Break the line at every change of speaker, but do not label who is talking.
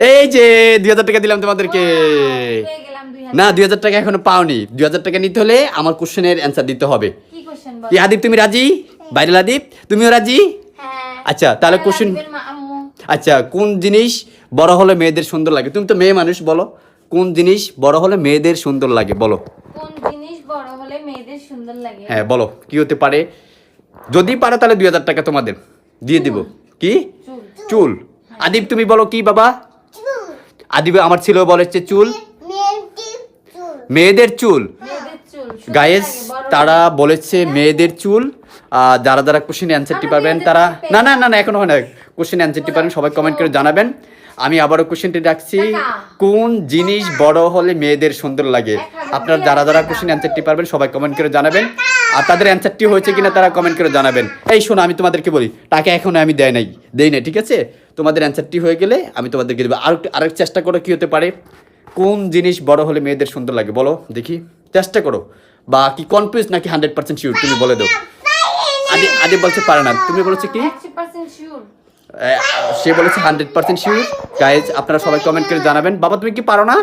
এই যে দুই হাজার টাকা দিলাম তোমাদেরকে। না দুই হাজার টাকা এখনও পাওনি। দুই হাজার টাকা নিতে হলে আমার কোশ্চেনের অ্যান্সার দিতে হবে।
কি
আদিপ তুমি রাজি? বাইরেল আদিপ তুমিও রাজি?
হ্যাঁ।
আচ্ছা তাহলে কোশ্চেন আচ্ছা কোন জিনিস বড় হলে মেয়েদের সুন্দর লাগে? তুমি তো মেয়ে মানুষ বলো। কোন জিনিস বড় হলে মেয়েদের সুন্দর লাগে বলো।
কোন জিনিস বড় হলে মেয়েদের সুন্দর লাগে?
হ্যাঁ বলো কি হতে পারে? যদি পারো তাহলে দুই হাজার টাকা তোমাদের দিয়ে দিব। কি?
চুল।
চুল আদিপ তুমি বলো কি বাবা? আদিব আমার ছিল বলেছে চুল। মেয়েদের চুল।
মেয়েদের চুল?
গায়েস তারা বলেছে মেয়েদের চুল। যারা যারা কোশ্চেন অ্যান্সারটি পারবেন তারা না না না না এখনও হয় না। কোশ্চেন অ্যান্সারটি পারবেন সবাই কমেন্ট করে জানাবেন। আমি আবারও কোশ্চেনটি রাখছি। কোন জিনিস বড় হলে মেয়েদের সুন্দর লাগে? আপনার যারা যারা। কোশ্চেন অ্যান্সারটি পারবেন সবাই কমেন্ট করে জানাবেন। আর তাদের অ্যান্সারটি হয়েছে কিনা তারা কমেন্ট করে জানাবেন। এই শোনো আমি তোমাদেরকে বলি টাকা এখনও আমি দেয় নাই দেই নাই ঠিক আছে? তোমাদের অ্যান্সারটি হয়ে গেলে আমি তোমাদেরকে দেবো। আর আরেক চেষ্টা করো কি হতে পারে। কোন জিনিস বড় হলে মেয়েদের সুন্দর লাগে বলো দেখি। চেষ্টা করো। বা কি কনফিউজ নাকি হান্ড্রেড পার্সেন্ট শিওর তুমি বলে দাও। আদি আদি বলছে পারে না। তুমি বলেছ কি? সে বলেছে হান্ড্রেড পার্সেন্ট শিওর গাইজ আপনারা সবাই কমেন্ট করে জানাবেন। বাবা তুমি কি পারো না?